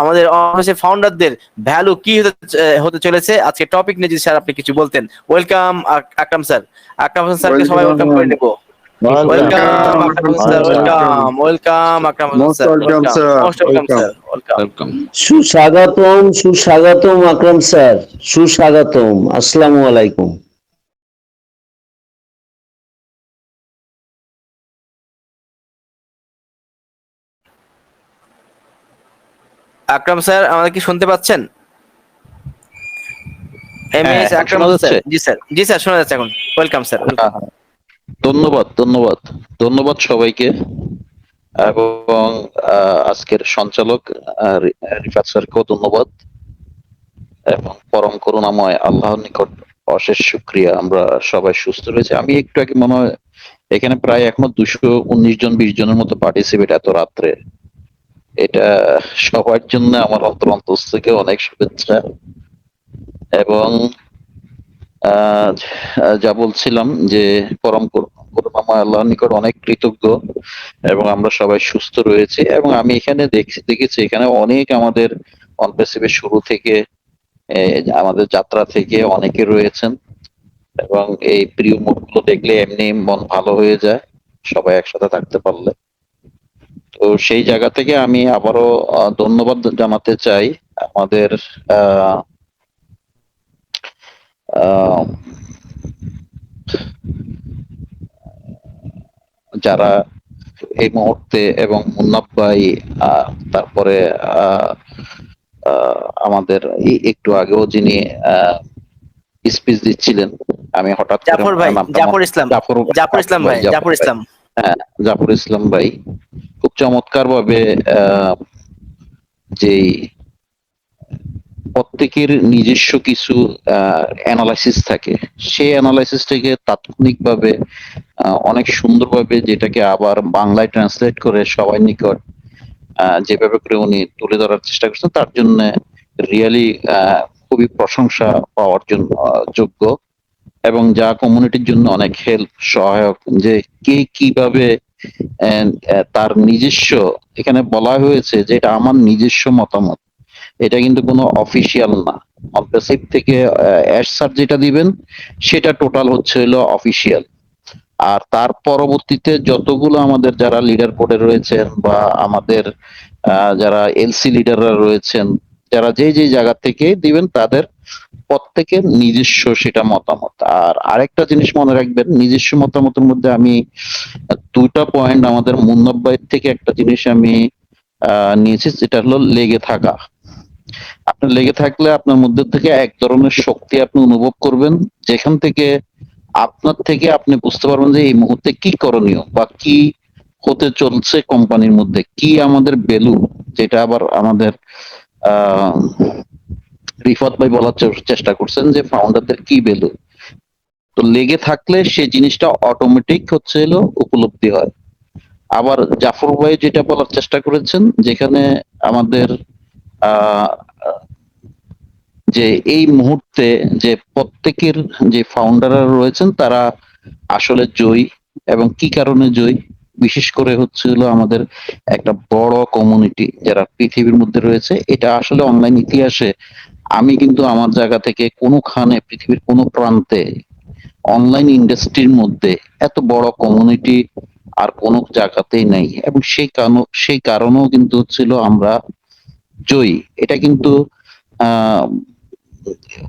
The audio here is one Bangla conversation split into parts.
আমাদের অফিসের ফাউন্ডারদের ভ্যালু কি হতে হতে চলেছে? আজকে টপিক নিয়ে যদি স্যার আপনি কিছু বলতেন। Welcome Akram sir. আকরাম হোসেন স্যারকে সবাই ওয়েলকাম করে নেব। Welcome Akram sir welcome welcome Akram sir welcome, sir. Most welcome sir welcome welcome সুস্বাগতম সুস্বাগতম আকরাম স্যার। সুস্বাগতম আসসালামু আলাইকুম। আকরাম স্যার আমাদের কি শুনতে পাচ্ছেন? হ্যাঁ, আকরাম শোনা জি স্যার জি স্যার শোনা যাচ্ছে এখন। ওয়েলকাম স্যার হ্যাঁ, হ্যাঁ। ধন্যবাদ ধন্যবাদ। ধন্যবাদ সবাইকে। এবং আজকের সঞ্চালক রিফাত স্যারকেও ধন্যবাদ। এবং পরম করুণাময় আল্লাহর নিকট অশেষ শুক্রিয়া। আমরা সবাই সুস্থ রয়েছে। আমি একটু আগে মনে হয় এখানে প্রায় এখনও দুশো উনিশ জন বিশ জনের মতো পার্টিসিপেট এত রাত্রে। এটা সবার জন্য আমার অন্তর অন্তর থেকে অনেক শুভেচ্ছা। এবং যা বলছিলাম যে পরম করু- করুণাময় আল্লাহর নিকট অনেক কৃতজ্ঞ এবং আমরা সবাই সুস্থ রয়েছি এবং আমি এখানে দেখছি- দেখেছি এখানে অনেক আমাদের অনপেসিভের শুরু থেকে আমাদের যাত্রা থেকে অনেকে রয়েছেন এবং এই প্রিয় মুখগুলো দেখলে এমনি মন ভালো হয়ে যায়, সবাই একসাথে থাকতে পারলে। তো সেই জায়গা থেকে আমি আবারও ধন্যবাদ জানাতে চাই আমাদের যারা এই মুহূর্তে এবং মুন্নাফ ভাই আহ, তারপরে আহ, আহ, আমাদের একটু আগেও যিনি স্পিচ দিচ্ছিলেন আমি হঠাৎ জাফর ভাই জাফর ইসলাম জাফর ইসলাম ভাই জাফর ইসলাম। জাফর ইসলাম ভাই, খুব চমৎকার ভাবে যেই প্রত্যেকের নিজস্ব কিছু অ্যানালাইসিস থাকে, সেই অ্যানালাইসিস থেকে তাৎক্ষণিকভাবে অনেক সুন্দরভাবে যেটাকে আবার বাংলায় ট্রান্সলেট করে সবাই নিকট যেভাবে করে উনি তুলে ধরার চেষ্টা করছেন, তার জন্য রিয়েলি খুবই প্রশংসা পাওয়ার জন্য যোগ্য। এবং যা কমিউনিটির জন্য অনেক হেল্প সহায়ক, যে কে কীভাবে তার নিজস্ব, এখানে বলা হয়েছে যে এটা আমার নিজস্ব মতামত। এটা কিন্তু কোনো অফিসিয়াল না। অনপেসিভ থেকে অ্যাশ স্যার যেটা দিবেন, সেটা টোটাল হচ্ছে হলো অফিসিয়াল আর তার পরবর্তীতে যতগুলো আমাদের যারা লিডার বোর্ডে রয়েছেন বা আমাদের যারা এলসি লিডাররা রয়েছেন, যারা যে যে জায়গা থেকে দিবেন, তাদের প্রত্যেকের নিজস্ব সেটা মতামত। আর আরেকটা জিনিস মনে রাখবেন, নিজস্ব মতামতের মধ্যে আমি দুইটা পয়েন্ট আমাদের মুন্নব্বইয়ের থেকে একটা জিনিস আমি নিয়েছি যেটা হলো লেগে থাকা। আপনার লেগে থাকলে আপনার মধ্যে থেকে এক ধরনের শক্তি আপনি অনুভব করবেন, যেখান থেকে আপনার থেকে আপনি বুঝতে পারবেন যে এই মুহূর্তে কি করণীয় বা কি হতে চলছে কোম্পানির মধ্যে, কি আমাদের ভ্যালু যেটা আবার আমাদের রিফাত ভাই বলার চেষ্টা করছেন যে ফাউন্ডারদের কি ভ্যালু তো লেগে থাকলে সেই জিনিসটা অটোমেটিক হচ্ছে হলো উপলব্ধি হয়। আবার জাফর ভাই যেটা বলার চেষ্টা করেছেন, যেখানে আমাদের যে এই মুহূর্তে যে প্রত্যেকের যে ফাউন্ডাররা রয়েছেন, তারা আসলে জয়ী এবং কি কারণে জয়ী? বিশেষ করে হচ্ছে হলো আমাদের একটা বড় কমিউনিটি যারা পৃথিবীর মধ্যে রয়েছে, এটা আসলে অনলাইন ইতিহাসে আমি কিন্তু আমার জায়গা থেকে কোনোখানে পৃথিবীর কোনো প্রান্তে অনলাইন ইন্ডাস্ট্রির মধ্যে এত বড় কমিউনিটি আর কোনো জায়গাতেই নাই। এবং সেই কারণ, সেই কারণেও কিন্তু হচ্ছিল আমরা জয়ী। এটা কিন্তু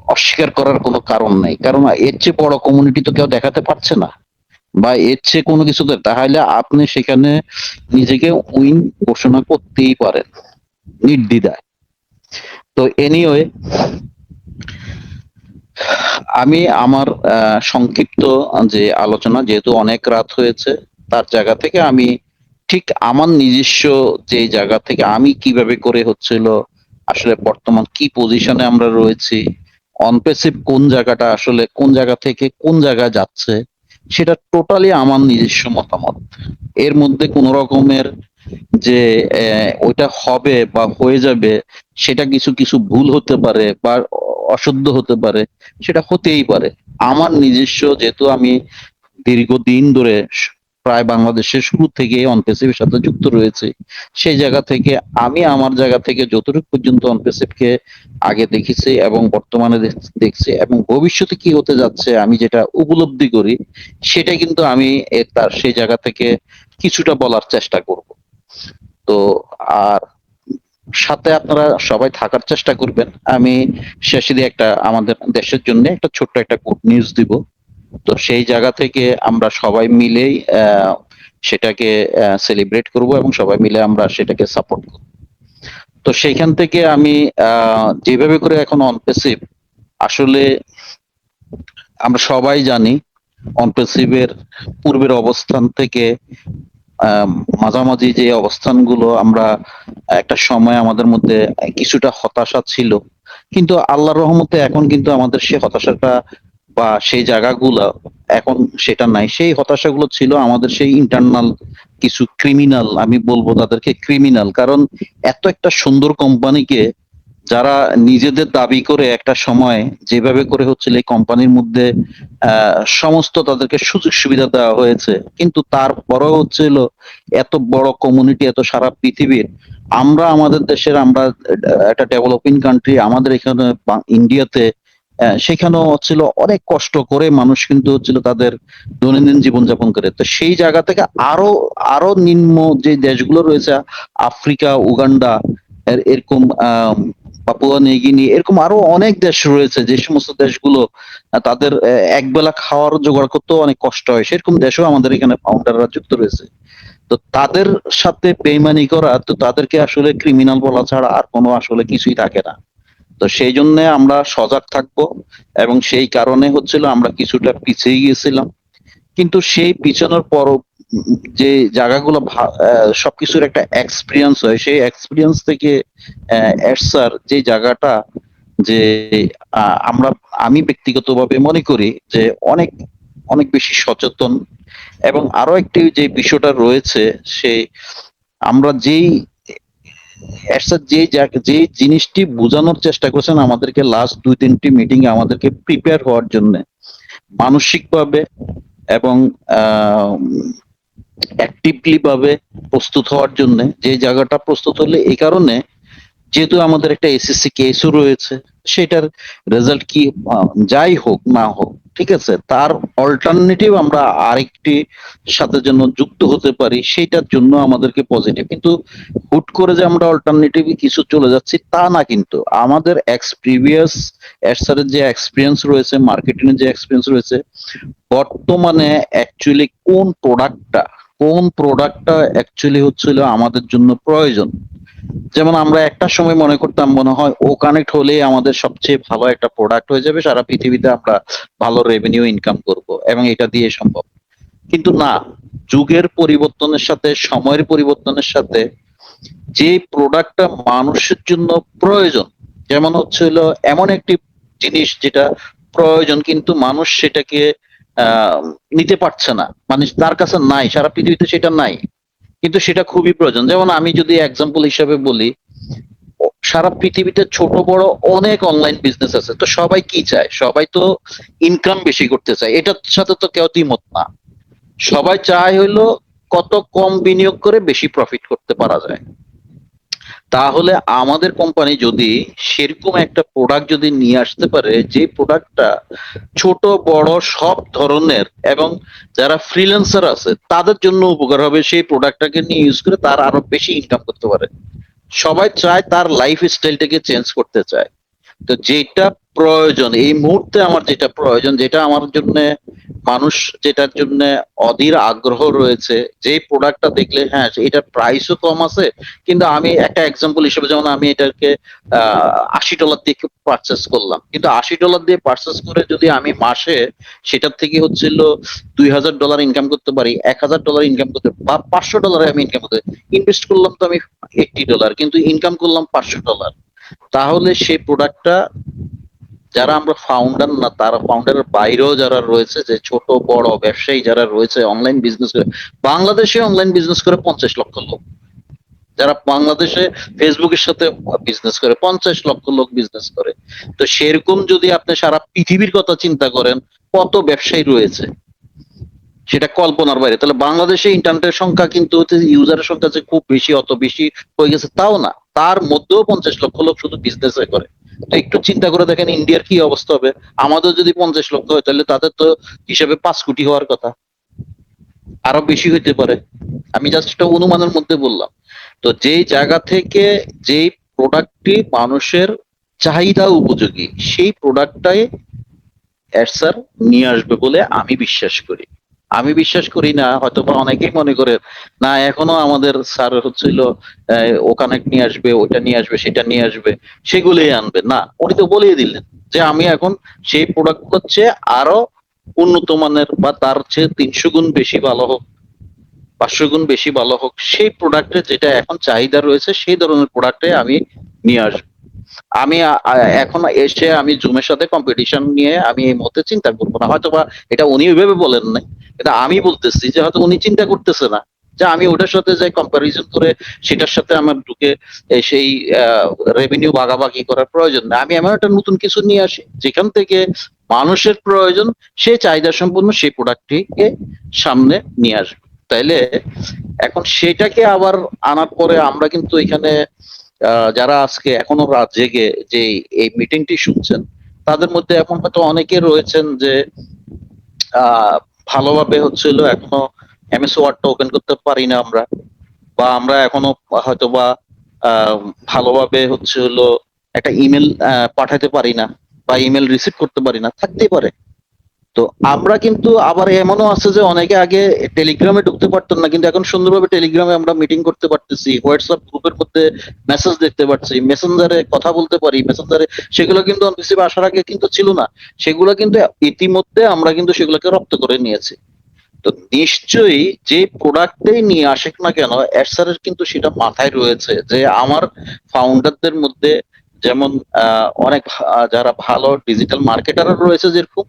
অস্বীকার করার কোনো কারণ নাই। কারণ এর চেয়ে বড় কমিউনিটি তো কেউ দেখাতে পারছে না। বা এর চেয়ে কোনো কিছু তাহলে আপনি সেখানে নিজেকে উইন ঘোষণা করতেই পারেন। নির্দ্বিধায়। তো এনিওয়ে আমি আমার সংক্ষিপ্ত যে আলোচনা, যেহেতু অনেক রাত হয়েছে, তার জায়গা থেকে আমি ঠিক আমার নিজস্ব যে জায়গা থেকে আমি কীভাবে করে হচ্ছিল, আসলে বর্তমান কি পজিশনে আমরা রয়েছি অনপেসিভ কোন জায়গাটা আসলে, কোন জায়গা থেকে কোন জায়গায় যাচ্ছে, সেটা টোটালি আমার নিজস্ব মতামত। এর মধ্যে কোন রকমের যে ওইটা হবে বা হয়ে যাবে, সেটা কিছু কিছু ভুল হতে পারে বা অশুদ্ধ হতে পারে, সেটা হতেই পারে। আমার নিজস্ব, যেহেতু আমি দীর্ঘদিন ধরে প্রায় বাংলাদেশের শুরু থেকে অনপেসিভের সাথে যুক্ত রয়েছে, সেই জায়গা থেকে আমি আমার জায়গা থেকে যতটুকু পর্যন্ত অনপেসিভকে আগে দেখেছি এবং বর্তমানে দেখছি এবং ভবিষ্যতে কি হতে যাচ্ছে, আমি যেটা উপলব্ধি করি সেটা কিন্তু আমি তার সেই জায়গা থেকে কিছুটা বলার চেষ্টা করব। তো, আর সাথে আপনারা সবাই থাকার চেষ্টা করবেন। আমি শেষে দিয়ে একটা আমাদের দেশের জন্য একটা ছোট্ট একটা গুড নিউজ দিব। তো সেই জায়গা থেকে আমরা সবাই মিলেই সেটাকে সেলিব্রেট করব এবং সবাই মিলে আমরা সেটাকে সাপোর্ট করব। তো সেইখান থেকে আমি যেভাবে করে এখন অনপেসিভ আসলে আমরা সবাই জানি অনপেসিভের পূর্বের অবস্থান থেকে মাঝামাঝি যে অবস্থানগুলো আমরা একটা সময় আমাদের মধ্যে কিছুটা হতাশা ছিল। কিন্তু আল্লাহর রহমতে এখন কিন্তু আমাদের সেই হতাশাটা বা সেই জায়গাগুলো এখন সেটা নাই। সেই হতাশাগুলো ছিল আমাদের সেই ইন্টারনাল কিছু ক্রিমিনাল আমি বলব তাদেরকে ক্রিমিনাল কারণ এত একটা সুন্দর কোম্পানিকে যারা নিজেদের দাবি করে একটা সময় যেভাবে করে হচ্ছিল এই কোম্পানির মধ্যে সমস্ত তাদেরকে সুযোগ সুবিধা দেওয়া হয়েছে। কিন্তু তারপরেও হচ্ছিল এত বড় কমিউনিটি এত সারা পৃথিবীর, আমরা আমাদের দেশের, আমরা একটা ডেভেলপিং কান্ট্রি আমাদের এখানে ইন্ডিয়াতে সেখানেও হচ্ছিল অনেক কষ্ট করে মানুষ কিন্তু হচ্ছিল তাদের দৈনন্দিন জীবনযাপন করে। তো সেই জায়গা থেকে আরও আরও নিম্ন যে দেশগুলো রয়েছে, আফ্রিকা, উগান্ডা এরকম, আহ পাপুয়া নিউগিনি এরকম আরও অনেক দেশ রয়েছে যে সমস্ত দেশগুলো তাদের একবেলা খাওয়ার জোগাড় করতেও অনেক কষ্ট হয়। সেরকম দেশও আমাদের এখানে ফাউন্ডাররা যুক্ত রয়েছে। তো তাদের সাথে বেইমানি করা, তো তাদেরকে আসলে ক্রিমিনাল বলা ছাড়া আর কোনো আসলে কিছুই থাকে না। তো সেই জন্য আমরা সজাগ থাকব এবং সেই কারণে হচ্ছিল আমরা কিছুটা পিছিয়ে গিয়েছিলাম। কিন্তু সেই পিছনের পর যে জায়গাগুলো সবকিছুর একটা এক্সপিরিয়েন্স হয়, সেই এক্সপিরিয়েন্স থেকে স্যার যে জায়গাটা যে আমরা, আমি ব্যক্তিগতভাবে মনে করি যে অনেক অনেক বেশি সচেতন এবং আরও একটি যে বিষয়টা রয়েছে, সে আমরা যেই যে যে জিনিসটি বোঝানোর চেষ্টা করছেন আমাদেরকে লাস্ট দুই, তিনটি মিটিং এ আমাদেরকে প্রিপেয়ার হওয়ার জন্য, মানসিকভাবে এবং অ্যাক্টিভলি ভাবে প্রস্তুত হওয়ার জন্য, যে জায়গাটা প্রস্তুত হলে এই কারণে যেহেতু আমাদের একটা এসএসসি কেসও রয়েছে, সেটার রেজাল্ট কি যাই হোক না হোক, ঠিক আছে? তার অল্টারনেটিভ আমরা আরেকটি সাথে যেন যুক্ত হতে পারি সেটার জন্য আমাদেরকে পজিটিভ কিন্তু হুট করে যে আমরা অল্টারনেটিভ কিছু চলে যাচ্ছি, তা না কিন্তু। আমাদের এক্স প্রিভিয়াস এর যে এক্সপিরিয়েন্স রয়েছে মার্কেটিং এর যে এক্সপিরিয়েন্স রয়েছে, বর্তমানে অ্যাকচুয়ালি কোন প্রোডাক্টটা কোন প্রোডাক্টটা অ্যাকচুয়ালি হচ্ছিল আমাদের জন্য প্রয়োজন। যেমন আমরা একটা সময় মনে করতাম, মনে হয় ও কানেক্ট হলেই আমাদের সবচেয়ে ভালো একটা প্রোডাক্ট হয়ে যাবে, সারা পৃথিবীতে আমরা ভালো রেভিনিউ ইনকাম করব এবং এটা দিয়ে সম্ভব। কিন্তু না, যুগের পরিবর্তনের সাথে, সময়ের পরিবর্তনের সাথে যে প্রোডাক্টটা মানুষের জন্য প্রয়োজন, যেমন হচ্ছে হলো এমন একটি জিনিস যেটা প্রয়োজন, কিন্তু মানুষ সেটাকে নিতে পারছে না। মানে তার কাছে নাই, সারা পৃথিবীতে সেটা নাই। কিন্তু সেটা খুবই প্রয়োজন। যেমন আমি যদি এক্সাম্পল হিসাবে বলি, সারা পৃথিবীতে ছোট, বড় অনেক অনলাইন বিজনেস আছে। তো সবাই কি চায়? সবাই তো ইনকাম বেশি করতে চায়। এটার সাথে তো কেউ দ্বিমত না। সবাই চায় হইল কত কম বিনিয়োগ করে বেশি প্রফিট করতে পারা যায়। তাহলে আমাদের কোম্পানি যদি সেরকম একটা প্রোডাক্ট যদি নিয়ে আসতে পারে, যে প্রোডাক্টটা ছোট, বড়, সব ধরনের এবং যারা ফ্রিল্যান্সার আছে, তাদের জন্য উপকার হবে সেই প্রোডাক্টটাকে নিয়ে ইউজ করে তার আরও বেশি ইনকাম করতে পারে। সবাই চায় তার লাইফ স্টাইলটাকে চেঞ্জ করতে চায়। তো যেটা প্রয়োজন। এই মুহূর্তে আমার যেটা প্রয়োজন, যেটা আমার জন্য মানুষ, যেটার জন্য অধীর আগ্রহ রয়েছে যে প্রোডাক্টটা দেখলে হ্যাঁ এটার প্রাইসও কম আছে, কিন্তু আমি একটা এক্সাম্পল হিসেবে যেমন আমি এটাকে আশি ডলার দিয়ে পারচেস করলাম। কিন্তু আশি ডলার দিয়ে পারচেস করে যদি আমি মাসে সেটার থেকে হচ্ছিল দুই হাজার ডলার ইনকাম করতে পারি, এক হাজার ডলার ইনকাম করতে, বা পাঁচশো ডলারে আমি ইনকাম করতে ইনভেস্ট করলাম তো আমি এইটি ডলার কিন্তু ইনকাম করলাম পাঁচশো ডলার তাহলে সেই প্রোডাক্টটা যারা আমরা ফাউন্ডার না তারা ফাউন্ডারের বাইরেও যারা রয়েছে যে ছোট বড় ব্যবসায়ী যারা রয়েছে অনলাইন বিজনেস করে বাংলাদেশে অনলাইন বিজনেস করে পঞ্চাশ লক্ষ লোক। যারা বাংলাদেশে ফেসবুকের সাথে বিজনেস করে পঞ্চাশ লক্ষ লোক বিজনেস করে। তো সেরকম যদি আপনি সারা পৃথিবীর কথা চিন্তা করেন কত ব্যবসায়ী রয়েছে? সেটা কল্পনার বাইরে। তাহলে বাংলাদেশে ইন্টারনেটের সংখ্যা কিন্তু ইউজারের সংখ্যা যে খুব বেশি অত বেশি হয়ে গেছে তাও না। তার মধ্যেও পঞ্চাশ লক্ষ লোক শুধু বিজনেস করে। তো একটু চিন্তা করে দেখেন ইন্ডিয়ার কি অবস্থা হবে। আমাদের যদি পঞ্চাশ লক্ষ হয়, তাহলে তাদের তো হিসাবে পাঁচ কোটি হওয়ার কথা। আরও বেশি হইতে পারে। আমি জাস্ট একটা অনুমানের মধ্যে বললাম। তো যেই জায়গা থেকে যেই প্রোডাক্টটি মানুষের চাহিদা উপযোগী, সেই প্রোডাক্টটাই স্যার নিয়ে আসবে বলে আমি বিশ্বাস করি। আমি বিশ্বাস করি না হয়তো বা অনেকেই মনে করে, না, এখনও আমাদের স্যার হচ্ছিল ও নিয়ে আসবে ওটা নিয়ে আসবে, সেটা নিয়ে আসবে, সেগুলোই আনবে। না, উনি তো বলিয়ে দিলেন যে আমি এখন সেই প্রোডাক্ট হচ্ছে আরও উন্নত মানের বা তার চেয়ে তিনশো গুণ বেশি ভালো হোক, পাঁচশো গুণ বেশি ভালো হোক, সেই প্রোডাক্টে যেটা এখন চাহিদা রয়েছে, সেই ধরনের প্রোডাক্টে আমি নিয়ে আসব। আমি এখন এসে আমি জুমের সাথে কম্পিটিশন নিয়ে আমি এই মুহূর্তে চিন্তা করব না। হয়তো বা এটা উনি ওইভাবে বলেন নাই, এটা আমি বলতেছি যে হয়তো উনি চিন্তা করতেছে না যে আমি ওটার সাথে যাই কম্পারিজন করে সেটার সাথে আমার ঢুকে সেই রেভিনিউ ভাগাভাগি করার প্রয়োজন না আমি এমন একটা নতুন কিছু নিয়ে আসি, যেখান থেকে মানুষের প্রয়োজন সেই চাহিদা সম্পন্ন সেই প্রোডাক্টটিকে সামনে নিয়ে আসবে। তাইলে এখন সেটাকে আবার আনার পরে আমরা কিন্তু এখানে যারা আজকে এখনও রাত জেগে যে এই মিটিংটি শুনছেন, তাদের মধ্যে এখন হয়তো অনেকে রয়েছেন যে ভালোভাবে হচ্ছিল, এখনও এমএস ওয়ার্ডটা ওপেন করতে পারি না আমরা, বা আমরা এখনও হয়তো বা ভালোভাবে হচ্ছে হলো একটা ইমেল পাঠাতে পারি না, বা ইমেল রিসিভ করতে পারি না, থাকতেই পারে। তো আমরা কিন্তু আবার এমনও আছে যে অনেকে আগে টেলিগ্রামে ঢুকতে পারতাম না, কিন্তু এখন সুন্দরভাবে টেলিগ্রামে আমরা মিটিং করতে পারতেছি হোয়াটসঅ্যাপ গ্রুপের মধ্যে মেসেজ দেখতে পাচ্ছি মেসেঞ্জারে কথা বলতে পারি মেসেঞ্জারে সেগুলো কিন্তু আসার আগে কিন্তু ছিল না, সেগুলো কিন্তু ইতিমধ্যে আমরা কিন্তু সেগুলোকে রপ্ত করে নিয়েছি। তো নিশ্চয়ই যে প্রোডাক্টেই নিয়ে আসেক না কেন এর কিন্তু সেটা মাথায় রয়েছে যে আমার ফাউন্ডারদের মধ্যে যেমন অনেক যারা ভালো ডিজিটাল মার্কেটারও রয়েছে যেরকম,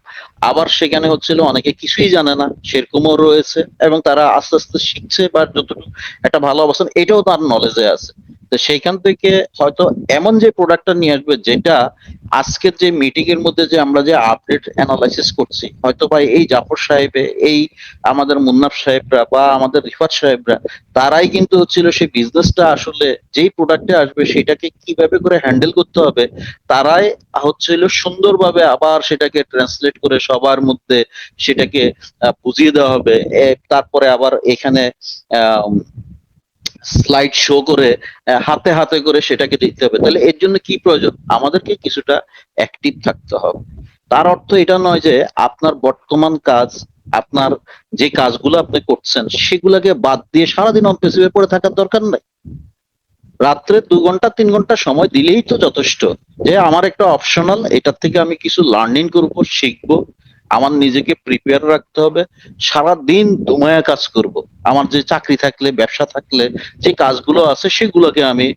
আবার সেখানে হচ্ছিল অনেকে কিছুই জানে না, সেরকমও রয়েছে এবং তারা আস্তে আস্তে শিখছে বা যতটুকু একটা ভালো অবস্থান, এটাও তার নলেজে আছে। তো সেইখান থেকে হয়তো এমন যে প্রোডাক্টটা নিয়ে আসবে যেটা আজকের যে মিটিং এর মধ্যে যে আমরা যে আপডেট অ্যানালাইসিস করছি, হয়তো বা এই জাফর সাহেবে, এই আমাদের মুন্নাফ সাহেবরা বা আমাদের রিফাত সাহেবরা, তারাই কিন্তু হচ্ছিল সেই বিজনেসটা আসলে যেই প্রোডাক্টে আসবে সেটাকে কীভাবে করে হ্যান্ডেল করতে হবে, তারাই হচ্ছিল সুন্দরভাবে আবার সেটাকে ট্রান্সলেট করে সবার মধ্যে সেটাকে বুঝিয়ে দেওয়া হবে। তারপরে আবার এখানে স্লাইড শো করে হাতে হাতে করে সেটাকে দেখতে হবে। তাহলে এর জন্য কি প্রয়োজন? আমাদেরকে কিছুটা অ্যাক্টিভ থাকতে হবে। তার অর্থ এটা নয় যে আপনার বর্তমান কাজ, আপনার যে কাজগুলো আপনি করছেন, সেগুলোকে বাদ দিয়ে সারাদিন অনপেসিভে পড়ে থাকার দরকার নাই। রাত্রে দু ঘণ্টা, তিন ঘণ্টা সময় দিলেই তো যথেষ্ট। যে আমার একটা অপশনাল এটার থেকে আমি কিছু লার্নিং করব, শিখব আমার নিজেকে প্রিপেয়ার রাখতে হবে সারা দিন দুমায়া কাজ করব। আমার যে চাকরি থাকলে, ব্যবসা থাকলে, যে কাজগুলো আছে, সেগুলোকে আমি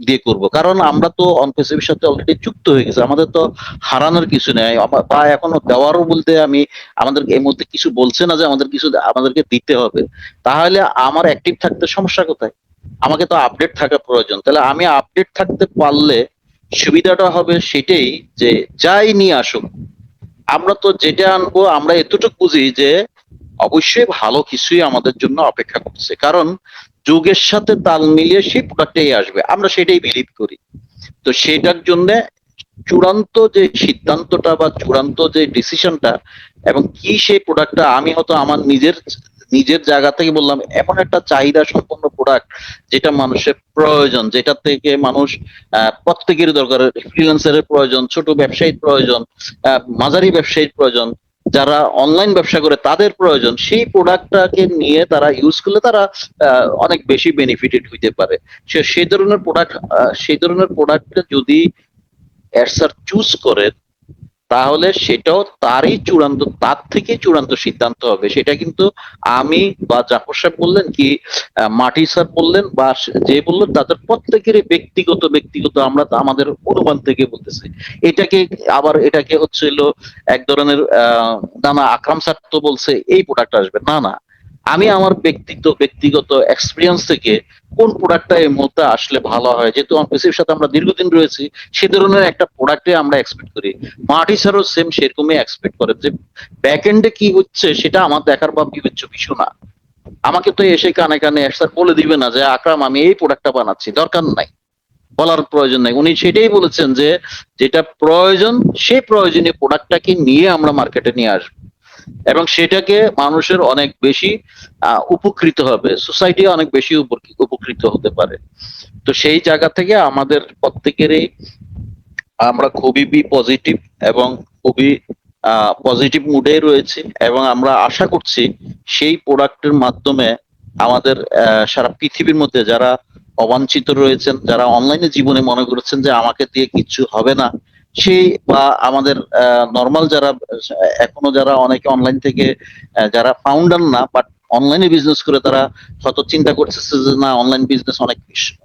দিয়ে করব। কারণ আমরা তো অনপেসিভের সাথে অলরেডি যুক্ত হয়ে গেছে। আমাদের তো হারানোর কিছু নেই। বা এখনও দেওয়ারও বলতে আমি আমাদের এই মধ্যে কিছু বলছে না যে আমাদের কিছু আমাদেরকে দিতে হবে। তাহলে আমার অ্যাক্টিভ থাকতে সমস্যা কোথায়? আমাকে তো আপডেট থাকা প্রয়োজন। তাহলে আমি আপডেট থাকতে পারলে সুবিধাটা হবে সেটাই যে যাই নিয়ে আসুক আমরা তো যেটা আনব, আমরা এতটুকু বুঝি যে অবশ্যই ভালো কিছুই আমাদের জন্য অপেক্ষা করছে। কারণ যুগের সাথে তাল মিলিয়ে সেই প্রোডাক্টটাই আসবে। আমরা সেটাই বিলিভ করি। তো সেটার জন্য চূড়ান্ত যে সিদ্ধান্তটা বা চূড়ান্ত যে ডিসিশনটা এবং কি সেই প্রোডাক্টটা আমি হয়তো আমার নিজের নিজের জায়গা থেকে বললাম, এমন একটা চাহিদা সম্পন্ন প্রোডাক্ট যেটা মানুষের প্রয়োজন, যেটা থেকে মানুষ প্রত্যেকের দরকার। ফ্রিল্যান্সারের প্রয়োজন, ছোট ব্যবসায়ীর প্রয়োজন মাঝারি ব্যবসায়ীর প্রয়োজন, যারা অনলাইন ব্যবসা করে তাদের প্রয়োজন, সেই প্রোডাক্টটাকে নিয়ে তারা ইউজ করলে তারা অনেক বেশি বেনিফিটেড হইতে পারে। সে সেই ধরনের প্রোডাক্ট সেই ধরনের প্রোডাক্টটা যদি অ্যাডসার চুজ করে তাহলে সেটাও তারই চূড়ান্ত তার থেকে চূড়ান্ত সিদ্ধান্ত হবে। সেটা কিন্তু আমি বা জাফর সাহেব বললেন কি মাটি স্যার বললেন বা যে বললেন তাদের প্রত্যেকেরই ব্যক্তিগত ব্যক্তিগত আমরা আমাদের অনুমান থেকে বলতেছি। এটাকে আবার এটাকে হচ্ছিল এক ধরনের আহ, না আকরাম স্যার তো বলছে এই প্রোডাক্ট আসবে। না না আমি আমার ব্যক্তিগত ব্যক্তিগত এক্সপিরিয়েন্স থেকে কোন প্রোডাক্টটা এই মুহূর্তে আসলে ভালো হয়? যেহেতু অনপিসির সাথে আমরা দীর্ঘদিন রয়েছি, সে ধরনের একটা প্রোডাক্টে আমরা এক্সপেক্ট করি। মার্টি স্যারও সেম সেরকমই এক্সপেক্ট করে। যে ব্যাক এন্ডে কি হচ্ছে সেটা আমার দেখার বা বিবেচ্য বিষয় না। আমাকে তো এসে কানে কানে স্যার বলে দিবে না যে, আকরাম, আমি এই প্রোডাক্টটা বানাচ্ছি। দরকার নাই। বলার প্রয়োজন নাই। উনি সেটাই বলেছেন যে, যেটা প্রয়োজন সেই প্রয়োজনীয় প্রোডাক্টটাকে নিয়ে আমরা মার্কেটে নিয়ে আসব। এবং সেটাকে মানুষের অনেক বেশি উপকৃত হবে। সোসাইটি অনেক বেশি উপকৃত হতে পারে। তো সেই জায়গা থেকে আমাদের প্রত্যেকেরই আমরা খুবই পজিটিভ এবং খুবই পজিটিভ মুডে রয়েছে এবং আমরা আশা করছি সেই প্রোডাক্টের মাধ্যমে আমাদের সারা পৃথিবীর মধ্যে যারা অবাঞ্ছিত রয়েছেন, যারা অনলাইনে জীবনে মনে করেছেন যে আমাকে দিয়ে কিছু হবে না সেই বা আমাদের নর্মাল যারা, এখনও যারা অনেকে অনলাইন থেকে যারা ফাউন্ডার না বাট অনলাইনে বিজনেস করে তারা হয়তো চিন্তা করতেছে যে না অনলাইন বিজনেস অনেক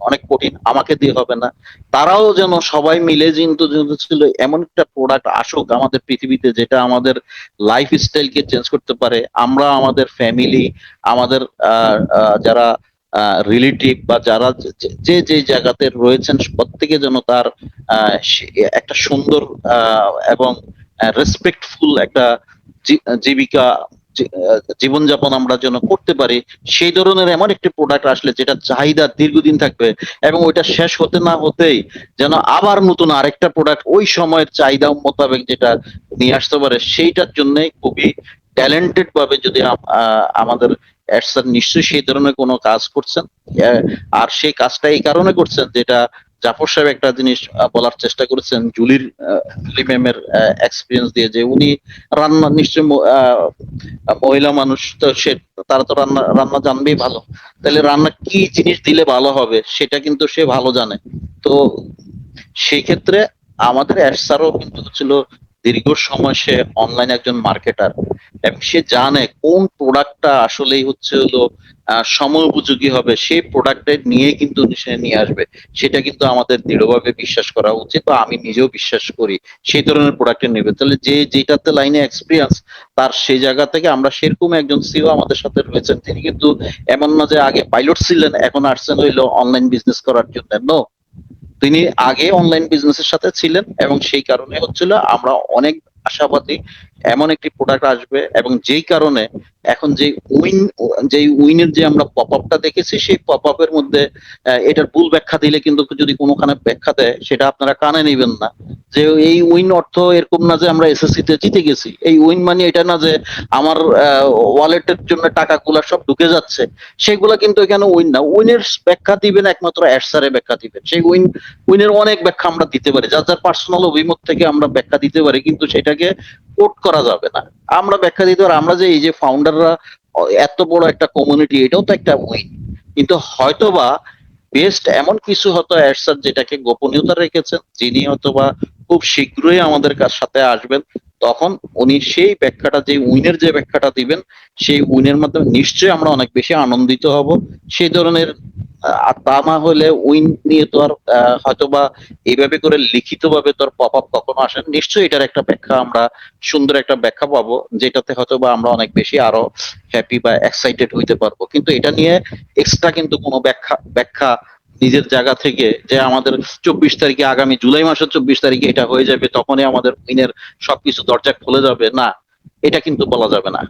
অনেক কঠিন, আমাকে দিয়ে হবে না। তারাও যেন সবাই মিলে কিন্তু ছিল এমন একটা প্রোডাক্ট আসুক আমাদের পৃথিবীতে, যেটা আমাদের লাইফ স্টাইলকে চেঞ্জ করতে পারে, আমরা আমাদের ফ্যামিলি আমাদের যারা রিলেটিভ বা যারা যে- যে- জায়গাতে রয়েছেন প্রত্যেকে যেন তার একটা সুন্দর এবং রেসপেক্টফুল একটা জীবিকা জীবনযাপন আমরা যেন করতে পারি, সেই ধরনের এমন একটি প্রোডাক্ট আসলে যেটা চাহিদা দীর্ঘদিন থাকবে এবং ওইটা শেষ হতে না হতেই যেন আবার নতুন আরেকটা প্রোডাক্ট ওই সময়ের চাহিদা মোতাবেক যেটা নিয়ে আসতে পারে, সেইটার জন্য খুবই ট্যালেন্টেড ভাবে যদি আমাদের স্যার নিশ্চয়ই সেই ধরনের কোনো কাজ করছেন। আর সেই কাজটা এই কারণে করছেন যেটা জাফর সাহেব একটা জিনিস বলার চেষ্টা করেছেন জুলির ম্যামের এক্সপিরিয়েন্স দিয়ে যে উনি রান্না নিশ্চয় মহিলা মানুষ তো সে, তারা তো রান্না রান্না জানবেই ভালো। তাহলে রান্না কি জিনিস দিলে ভালো হবে সেটা কিন্তু সে ভালো জানে। তো সেক্ষেত্রে আমাদের অ্যাডসারও কিন্তু হচ্ছিল দীর্ঘ সময় সে অনলাইন একজন মার্কেটার এবং সে জানে কোন প্রোডাক্টটা আসলেই হচ্ছে হলো সময় উপযোগী হবে, সেই প্রোডাক্টে নিয়ে কিন্তু সে নিয়ে আসবে। সেটা কিন্তু আমাদের দৃঢ়ভাবে বিশ্বাস করা উচিত বা আমি নিজেও বিশ্বাস করি সেই ধরনের প্রোডাক্টে নেবে। তাহলে যে, যেটাতে লাইনে এক্সপিরিয়েন্স তার সেই জায়গা থেকে আমরা সেরকম একজন সিও আমাদের সাথে রয়েছেন। তিনি কিন্তু এমন না যে আগে পাইলট ছিলেন, এখন আসছেন হইল অনলাইন বিজনেস করার জন্য। নো তিনি আগে অনলাইন বিজনেসের সাথে ছিলেন এবং সেই কারণে হচ্ছিল আমরা অনেক আশাবাদী এমন একটি প্রোডাক্ট আসবে এবং যেই কারণে এখন যে উইন, যে উইনের যে আমরা পপ আপটা দেখেছি, সেই পপ আপের মধ্যে এটার ভুল ব্যাখ্যা দিলে কিন্তু যদি কোনোখানে ব্যাখ্যা দেয়, সেটা আপনারা কানে নেবেন না। যে এই উইন অর্থ এরকম না যে আমরা এসএসসি তে জিতে গেছি। এই উইন মানে এটা না যে আমার ওয়ালেটের জন্য টাকাগুলা সব ঢুকে যাচ্ছে। সেগুলা কিন্তু এখানে উইন না। উইনের ব্যাখ্যা দিবেন একমাত্র অ্যাডসারে ব্যাখ্যা দিবেন। সেই উইন, উইনের অনেক ব্যাখ্যা আমরা দিতে পারি। যার যার পার্সোনাল অভিমত থেকে আমরা ব্যাখ্যা দিতে পারি, কিন্তু সেটাকে কোট করা যাবে না। আমরা ব্যাখ্যা দিতে পারি, আমরা যে এই যে ফাউন্ডাররা এত বড় একটা কমিউনিটি এটাও তো একটা উইন কিন্তু হয়তোবা বেস্ট এমন কিছু হয়তো অ্যাডসার যেটাকে গোপনীয়তা রেখেছেন, যিনি হয়তোবা খুব শীঘ্রই আমাদের সাথে আসবেন, তখন উনি সেই ব্যাখ্যাটা যে উইনের যে ব্যাখ্যাটা দিবেন, সেই উইনের মাধ্যমে নিশ্চয়ই আমরা অনেক বেশি আনন্দিত হব। সেই ধরনের আর তা না হলে উইন নিয়ে তো আর হয়তোবা এইভাবে করে লিখিত ভাবে তোর পপ আপ কখনো আসেন নিশ্চয়ই এটার একটা ব্যাখ্যা আমরা, সুন্দর একটা ব্যাখ্যা পাবো, যেটাতে হয়তোবা আমরা অনেক বেশি আরও হ্যাপি বা এক্সাইটেড হইতে পারব। কিন্তু এটা নিয়ে এক্সট্রা কিন্তু কোনো ব্যাখ্যা ব্যাখ্যা নিজের জায়গা থেকে যে আমাদের চব্বিশ তারিখে আগামী জুলাই মাসের চব্বিশ তারিখে এটা হয়ে যাবে, তখনই আমাদের উইনের সবকিছু দরজা খুলে যাবে, না, এটা কিন্তু বলা যাবে না।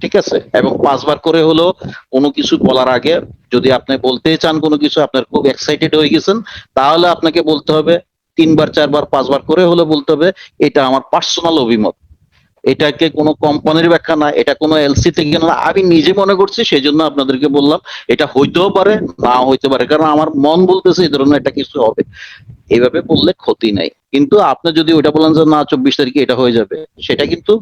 ঠিক আছে? এবং পাঁচবার করে হলো কোনো কিছু বলার আগে যদি আপনি বলতে চান কোনো কিছু, আপনার খুব এক্সাইটেড হয়ে গেছেন, তাহলে আপনাকে বলতে হবে, তিনবার, চারবার, পাঁচবার করে হলে বলতে হবে, এটা আমার পার্সোনাল অভিমত। এটাকে কোনো কোম্পানির ব্যাখ্যা না, এটা কোনো এলসি থেকে না, আমি নিজে মনে করছি সেই জন্য আপনাদেরকে বললাম, এটা হইতেও পারে, না হইতে পারে, কারণ আমার মন বলতেছে এই ধরনের একটা কিছু হবে। এইভাবে বললে ক্ষতি নাই। কিন্তু আপনি যদি ওইটা বলেন যে, না, চব্বিশ তারিখে এটা হয়ে যাবে, সেটা কিন্তু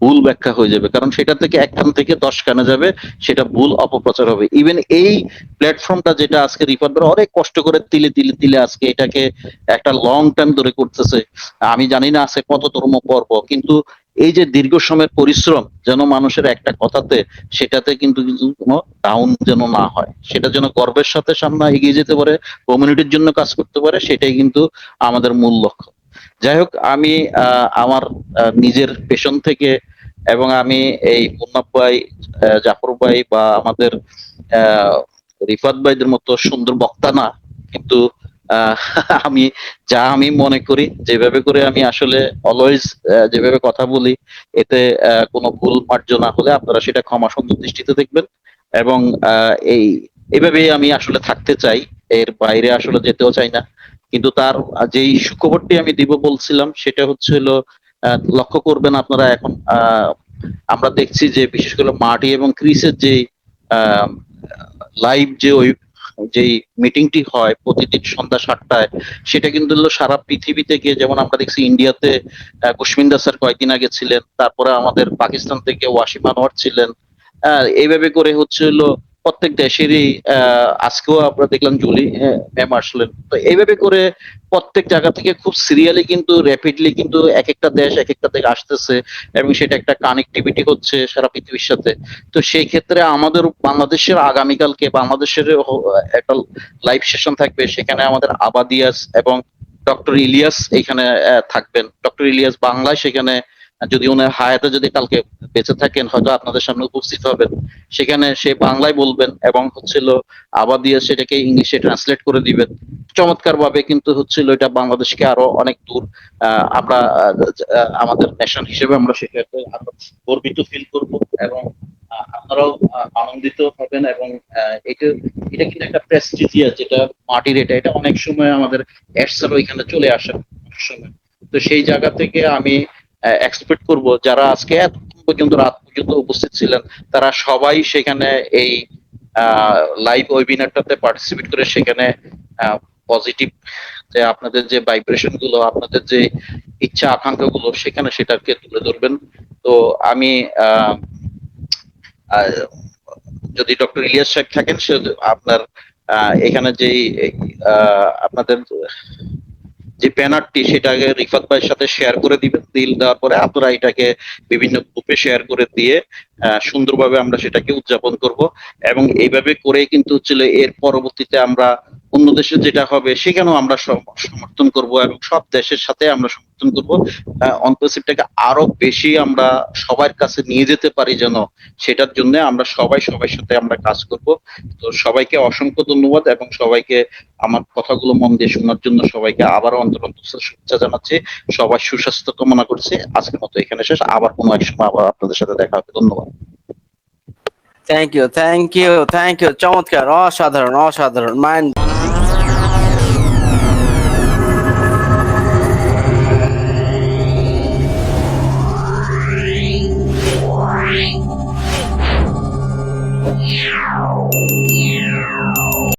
ভুল ব্যাখ্যা হয়ে যাবে। কারণ সেটা থেকে এক কান থেকে দশ কানে যাবে, সেটা ভুল অপপ্রচার হবে। ইভেন এই প্ল্যাটফর্মটা যেটা আজকে রিফান্ডার অনেক কষ্ট করে তিলে তিলে তিলে আজকে এটাকে একটা লং টাইম ধরে করতেছে। আমি জানি না আছে কততম পর্ব, কিন্তু এই যে দীর্ঘ সময়ের পরিশ্রম যেন মানুষের একটা কথাতে, সেটাতে কিন্তু কোনো ডাউন যেন না হয়। সেটা যেন গর্বের সাথে সামনে এগিয়ে যেতে পারে কমিউনিটির জন্য কাজ করতে পারে, সেটাই কিন্তু আমাদের মূল লক্ষ্য। যাই হোক, আমি আমার নিজের পেশন থেকে এবং আমি এই মুন্নাফ ভাই জাফর ভাই বা আমাদের রিফাত ভাইদের মতো সুন্দর বক্তা না, কিন্তু আমি যা আমি মনে করি, যেভাবে করে আমি আসলে অলওয়েজ যেভাবে কথা বলি, এতে কোনো ভুল মার্জনা হলে আপনারা সেটা ক্ষমা সুন্দর দৃষ্টিতে দেখবেন এবং এই এইভাবেই আমি আসলে থাকতে চাই, এর বাইরে আসলে যেতেও চাই না। কিন্তু তার যেই সুখবরটি আমি দিব বলছিলাম, সেটা হচ্ছে লক্ষ্য করবেন আপনারা এখন আমরা দেখছি যে বিশেষ করে মাটি এবং ক্রিসের যে লাইভ যে ওই যেই মিটিংটি হয় প্রতিদিন সন্ধ্যা সাতটায়, সেটা কিন্তু সারা পৃথিবীতে গিয়ে যেমন আমরা দেখছি ইন্ডিয়াতে কুশমিন্দা স্যার কয়েকদিন আগে ছিলেন, তারপরে আমাদের পাকিস্তান থেকে ওয়াসিম আনোয়ার ছিলেন এইভাবে করে হচ্ছে হলো প্রত্যেক দেশেরই আজকেও আমরা দেখলাম জুলি ম্যাম আসলেন। তো এইভাবে করে প্রত্যেক জায়গা থেকে খুব সিরিয়ালি কিন্তু র্যাপিডলি কিন্তু এক একটা দেশ, এক একটা থেকে আসতেছে এবং সেটা একটা কানেক্টিভিটি হচ্ছে সারা পৃথিবীর সাথে। তো সেই ক্ষেত্রে আমাদের বাংলাদেশের আগামীকালকে বাংলাদেশের একটা লাইভ সেশন থাকবে, সেখানে আমাদের আবাদিয়াস এবং ডক্টর ইলিয়াস এখানে থাকবেন। ডক্টর ইলিয়াস বাংলায় সেখানে যদি ওনার হায়াতে যদি কালকে বেঁচে থাকেন, হয়তো আপনাদের সামনে উপস্থিত হবেন। সেখানে সে বাংলায় বলবেন এবং হচ্ছিল আবার দিয়ে সেটাকে ইংলিশে ট্রান্সলেট করে দিবেন। চমৎকার ভাবে কিন্তু হচ্ছিল এটা বাংলাদেশকে আরও অনেক দূর আমরা আমাদের নেশন হিসেবে আমরা সেটাতে আরও গর্বিত ফিল করব এবং আপনারাও আনন্দিত হবেন এবং এটা এটা কিন্তু একটা প্রেস্টিজিয়াস যেটা মাটির এটা এটা অনেক সময় আমাদের এডসার ওইখানে চলে আসে সময়। তো সেই জায়গা থেকে আমি এক্সপেক্ট করব যারা আজকে এত পর্যন্ত রাত পর্যন্ত উপস্থিত ছিলেন, তারা সবাই সেখানে এই লাইভ ওয়েবিনারটাতে পার্টিসিপেট করে সেখানে পজিটিভ যে আপনাদের যে ভাইব্রেশনগুলো, আপনাদের যে ইচ্ছা আকাঙ্ক্ষা গুলো সেখানে সেটাকে তুলে ধরবেন। তো আমি যদি ডক্টর ইলিয়াস সাহেব থাকেন, সে আপনার এখানে যে আপনাদের যে ব্যানারটি সেটাকে রিফাত ভাইয়ের সাথে শেয়ার করে দিবেন। দিল দেওয়ার পরে আপনারা এটাকে বিভিন্ন গ্রুপে শেয়ার করে দিয়ে সুন্দরভাবে আমরা সেটাকে উদযাপন করব এবং এইভাবে করে কিন্তু হচ্ছিল এর পরবর্তীতে আমরা অন্য দেশে যেটা হবে সেখানেও আমরা সমর্থন করব এবং সব দেশের সাথে আমরা সমর্থন করব। অন্তর্শিপটাকে আরও বেশি আমরা সবার কাছে নিয়ে যেতে পারি যেন সেটার জন্য আমরা সবাই সবার সাথে আমরা কাজ করব। তো সবাইকে অসংখ্য ধন্যবাদ এবং সবাইকে আমার কথাগুলো মন দিয়ে শোনার জন্য সবাইকে অন্তর অন্তর শুভেচ্ছা জানাচ্ছি। সবাই সুস্বাস্থ্য কামনা করছি। আজকের মতো এখানে শেষ। আবার কোনো এক সময় আবার আপনাদের সাথে দেখা হবে। ধন্যবাদ। thank you thank you thank you চমৎকার অসাধারণ অসাধারণ মাইন্ড